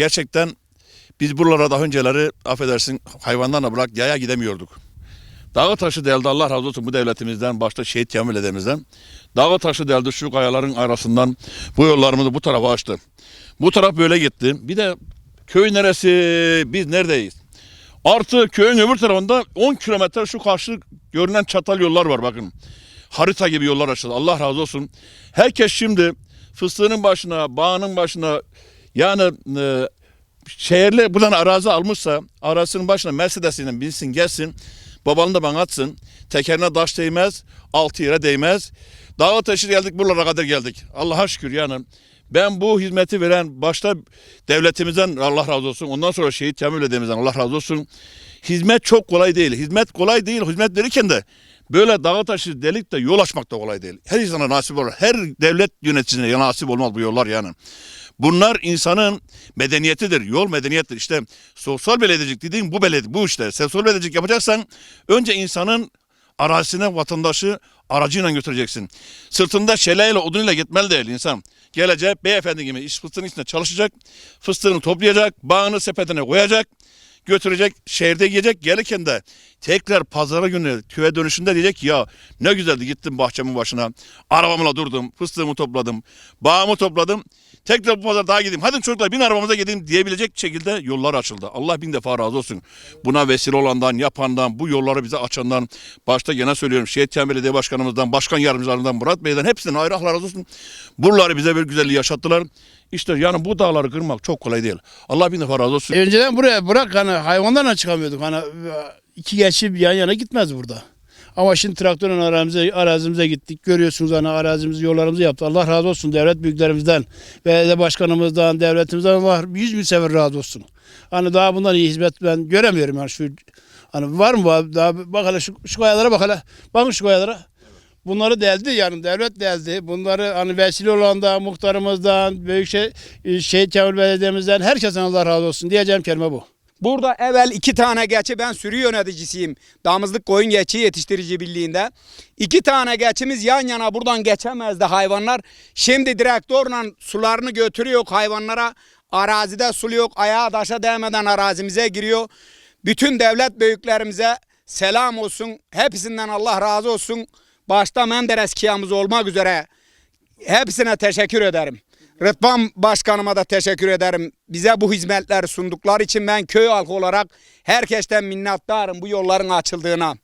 Gerçekten biz buralara daha önceleri affedersin hayvanlarla bırak yaya gidemiyorduk. Dağı taşı deldi Allah razı olsun bu devletimizden başta şehit Kamil dedemizden. Dağı taşı deldi şu kayaların arasından bu yollarımızı bu tarafa açtı. Bu taraf böyle gitti. Bir de köy neresi biz neredeyiz? Artı köyün öbür tarafında 10 kilometre şu karşı görünen çatal yollar var bakın. Harita gibi yollar açıldı. Allah razı olsun. Herkes şimdi fıstığının başına, bağının başına yani e, şehirli buradan arazi almışsa arasının başına Mercedes'ine binsin gelsin. Babanı da bana atsın. Tekerine taş değmez, altı yere değmez. Dağa taşı geldik buralara kadar geldik. Allah'a şükür yani. Ben bu hizmeti veren başta devletimizden Allah razı olsun. Ondan sonra şehit Kamil dedemizden Allah razı olsun. Hizmet çok kolay değil. Hizmet kolay değil. Hizmet verirken de böyle dağa taşı delik de yol açmak da kolay değil. Her insana nasip olur. Her devlet yöneticisine nasip olmaz bu yollar yani. Bunlar insanın medeniyetidir. Yol medeniyettir. İşte sosyal belediyecilik dediğin bu belediye bu işte. Sosyal belediyecilik yapacaksan önce insanın arazisine vatandaşı aracıyla götüreceksin. Sırtında şeleyle odunuyla gitmeli değil insan. Gelecek beyefendi gibi iş fıstığın içinde çalışacak. Fıstığını toplayacak. Bağını sepetine koyacak. Götürecek şehirde yiyecek. Gelirken de tekrar pazara günü köye dönüşünde diyecek ya ne güzeldi gittim bahçemin başına. Arabamla durdum. Fıstığımı topladım. Bağımı topladım. Tekrar bu pazar daha gideyim. Hadi çocuklar bin arabamıza gideyim diyebilecek şekilde yollar açıldı. Allah bin defa razı olsun. Buna vesile olandan, yapandan, bu yolları bize açandan, başta gene söylüyorum Şehit Kamil Belediye Başkanımızdan, Başkan Yardımcılarından, Murat Bey'den hepsinden ayrı Allah razı olsun. Buraları bize bir güzelliği yaşattılar. İşte yani bu dağları kırmak çok kolay değil. Allah bin defa razı olsun. Önceden buraya bırak hani hayvanlarla çıkamıyorduk. Hani iki geçip yan yana gitmez burada. Ama şimdi traktörün arazimize, arazimize gittik. Görüyorsunuz hani arazimizi, yollarımızı yaptı. Allah razı olsun devlet büyüklerimizden, belediye başkanımızdan, devletimizden Allah yüz bin sefer razı olsun. Hani daha bundan iyi hizmet ben göremiyorum yani şu hani var mı daha bak şu, şu kayalara bak. Bakın şu kayalara. Bunları deldi yani devlet deldi. Bunları hani vesile olan da muhtarımızdan, büyükşehir şehit Kamil Belediye'mizden herkesten Allah razı olsun diyeceğim kelime bu. Burada evvel iki tane geçi ben sürü yöneticisiyim. Damızlık Koyun Geçi Yetiştirici Birliği'nde. İki tane geçimiz yan yana buradan geçemezdi hayvanlar. Şimdi direktörle sularını götürüyor hayvanlara. Arazide sulu yok. Ayağa taşa değmeden arazimize giriyor. Bütün devlet büyüklerimize selam olsun. Hepsinden Allah razı olsun. Başta Menderes Kıyamız olmak üzere hepsine teşekkür ederim. Rıdvan Başkanıma da teşekkür ederim. Bize bu hizmetler sundukları için ben köy halkı olarak herkesten minnettarım bu yolların açıldığına.